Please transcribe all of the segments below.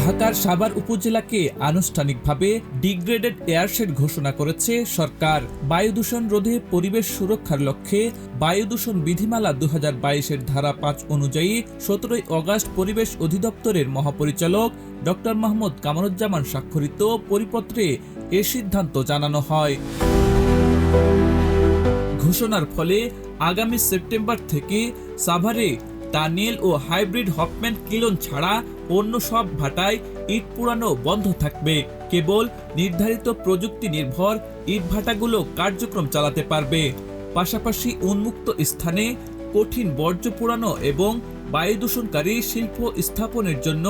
ঢাকার সাভার উপজেলাকে আনুষ্ঠানিকভাবে degraded airshed ঘোষণা করেছে সরকার। বায়ু দূষণ রোধে পরিবেশ সুরক্ষার লক্ষ্যে বায়ু দূষণ বিধিমালা দু হাজার ধারা পাঁচ অনুযায়ী সতেরোই অগাস্ট পরিবেশ অধিদপ্তরের মহাপরিচালক ডক্টর মাহমুদ কামরুজ্জামান স্বাক্ষরিত পরিপত্রে এ সিদ্ধান্ত জানানো হয়। ঘোষণার ফলে আগামী সেপ্টেম্বর থেকে সাভারে টানেল ও হাইব্রিড হপম্যান কিলন ছাড়া অন্য সব ভাটায় ইট পুরানো বন্ধ থাকবে। কেবল নির্ধারিত প্রযুক্তি নির্ভর ইট ভাটাগুলো কার্যক্রম চালাতে পারবে। পাশাপাশি উন্মুক্ত স্থানে কঠিন বর্জ্য পুরানো এবং বায়ু দূষণকারী শিল্প স্থাপনের জন্য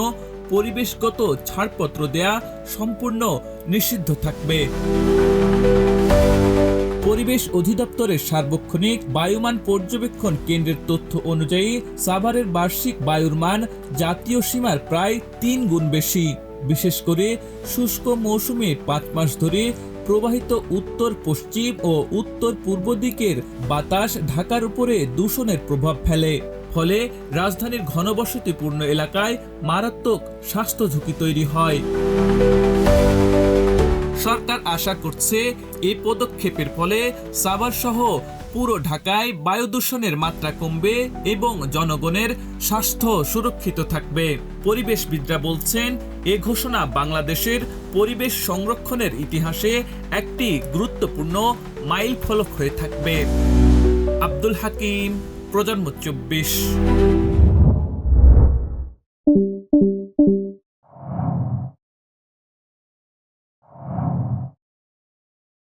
পরিবেশগত ছাড়পত্র দেয়া সম্পূর্ণ নিষিদ্ধ থাকবে। পরিবেশ অধিদপ্তরের সার্বক্ষণিক বায়ুমান পর্যবেক্ষণ কেন্দ্রের তথ্য অনুযায়ী, সাভারের বার্ষিক বায়ুর মান জাতীয় সীমার প্রায় তিন গুণ বেশি। বিশেষ করে, শুষ্ক মৌসুমে পাঁচ মাস ধরে প্রবাহিত উত্তর, পশ্চিম ও উত্তর পূর্ব দিকের বাতাস ঢাকার উপরে দূষণের প্রভাব ফেলে। ফলে রাজধানীর ঘনবসতিপূর্ণ এলাকায় মারাত্মক স্বাস্থ্য ঝুঁকি তৈরি হয়। সরকার আশা করছে এই পদক্ষেপের ফলে সাভার সহ পুরো ঢাকায় বায়ু দূষণের মাত্রা কমবে এবং জনগণের স্বাস্থ্য সুরক্ষিত থাকবে। পরিবেশবিদরা বলছেন, এ ঘোষণা বাংলাদেশের পরিবেশ সংরক্ষণের ইতিহাসে একটি গুরুত্বপূর্ণ মাইল ফলক হয়ে থাকবে। আব্দুল হাকিম, প্রজন্ম চব্বিশ।